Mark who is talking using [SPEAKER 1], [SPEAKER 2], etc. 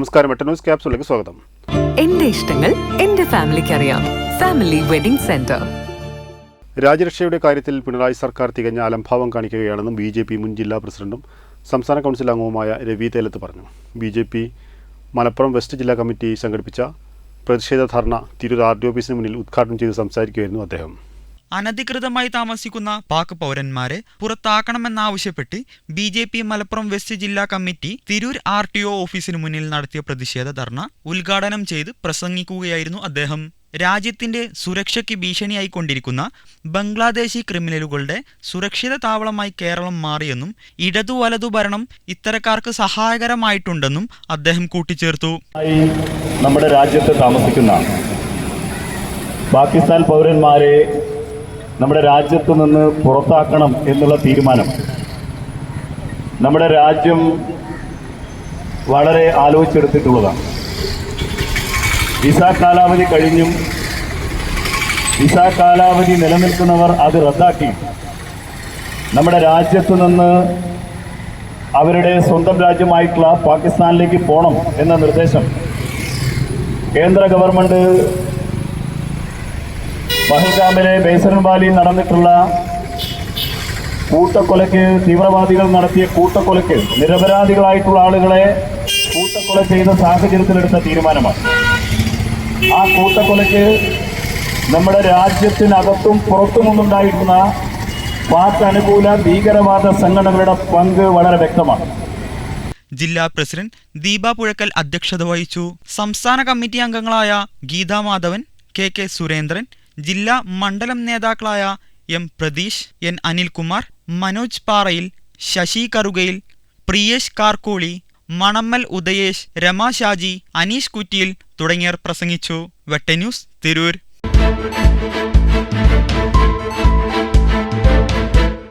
[SPEAKER 1] നമസ്കാരം. എട്ട് ന്യൂസ് ക്യാപ്സിലേക്ക് സ്വാഗതം.
[SPEAKER 2] എന്റെ ഇഷ്ടങ്ങൾ എന്റെ ഫാമിലിക്ക് അറിയാം. Family wedding centre.
[SPEAKER 1] രാജ്യരക്ഷയുടെ കാര്യത്തിൽ പിണറായി സർക്കാർ തികഞ്ഞ അലംഭാവം കാണിക്കുകയാണെന്നും ബി ജെ പി മുൻ ജില്ലാ പ്രസിഡന്റും സംസ്ഥാന കൗൺസിൽ അംഗവുമായ രവി തേലത്ത് പറഞ്ഞു. B J P Malappuram west ജില്ലാ കമ്മിറ്റി സംഘടിപ്പിച്ച പ്രതിഷേധ ധർണ തിരൂർ ആർ ഡി ഓഫീസിന് മുന്നിൽ ഉദ്ഘാടനം ചെയ്ത് സംസാരിക്കുകയായിരുന്നു അദ്ദേഹം.
[SPEAKER 3] അനധികൃതമായി താമസിക്കുന്ന പാക് പൗരന്മാരെ പുറത്താക്കണമെന്നാവശ്യപ്പെട്ട് B J P Malappuram west ജില്ലാ committee Tirur R T O ഓഫീസിന് മുന്നിൽ നടത്തിയ പ്രതിഷേധ ധർണ ഉദ്ഘാടനം ചെയ്ത് പ്രസംഗിക്കുകയായിരുന്നു അദ്ദേഹം. രാജ്യത്തിന്റെ സുരക്ഷയ്ക്ക് ഭീഷണിയായിക്കൊണ്ടിരിക്കുന്ന ബംഗ്ലാദേശി ക്രിമിനലുകളുടെ സുരക്ഷിത താവളമായി കേരളം മാറിയെന്നും ഇടതു വലതു ഭരണം ഇത്തരക്കാർക്ക് സഹായകരമായിട്ടുണ്ടെന്നും അദ്ദേഹം കൂട്ടിച്ചേർത്തു.
[SPEAKER 4] നമ്മുടെ രാജ്യത്ത് താമസിക്കുന്ന പാകിസ്ഥാൻ പൗരന്മാരെ നമ്മുടെ രാജ്യത്ത് നിന്ന് പുറത്താക്കണം എന്നുള്ള തീരുമാനം. നമ്മുടെ രാജ്യം വളരെ ആലോചിച്ചെടുത്തിട്ടുള്ളതാണ്. വിസ കാലാവധി കഴിഞ്ഞും വിസ കാലാവധി നിലനിൽക്കുന്നവർ അത് റദ്ദാക്കി. നമ്മുടെ രാജ്യത്ത് നിന്ന് അവരുടെ സ്വന്തം രാജ്യമായിട്ടുള്ള പാകിസ്ഥാനിലേക്ക് പോകണം എന്ന നിർദ്ദേശം കേന്ദ്ര ഗവൺമെന്റ് പഹൽഗാമിലെ വാലിയിൽ നടന്നിട്ടുള്ള കൂട്ടക്കൊലയ്ക്ക് തീവ്രവാദികൾ നടത്തിയ കൂട്ടക്കൊലയ്ക്ക് നിരപരാധികളായിട്ടുള്ള ആളുകളെ കൂട്ടക്കൊല ചെയ്ത സാഹചര്യത്തിലെടുത്ത തീരുമാനമാണ്. ആ കൂട്ടക്കൊലയ്ക്ക് നമ്മുടെ രാജ്യത്തിനകത്തും പുറത്തുമുണ്ടായിരുന്ന പാക് അനുകൂല ഭീകരവാദ സംഘടനകളുടെ പങ്ക് വളരെ വ്യക്തമാണ്.
[SPEAKER 3] ജില്ലാ പ്രസിഡന്റ് ദീപ പുഴക്കൽ അധ്യക്ഷത വഹിച്ചു. സംസ്ഥാന കമ്മിറ്റി അംഗങ്ങളായ ഗീതാ മാധവൻ കെ കെ സുരേന്ദ്രൻ ജില്ലാ മണ്ഡലം നേതാക്കളായ എം പ്രതീഷ് എൻ അനിൽകുമാർ മനോജ് പാറയിൽ ശശി കറുകയിൽ പ്രിയേഷ് കാർക്കോളി മണമ്മൽ ഉദയേഷ് രമാ ഷാജി അനീഷ് കുറ്റിയിൽ തുടങ്ങിയവർ പ്രസംഗിച്ചു. വെട്ടന്യൂസ് തിരൂർ.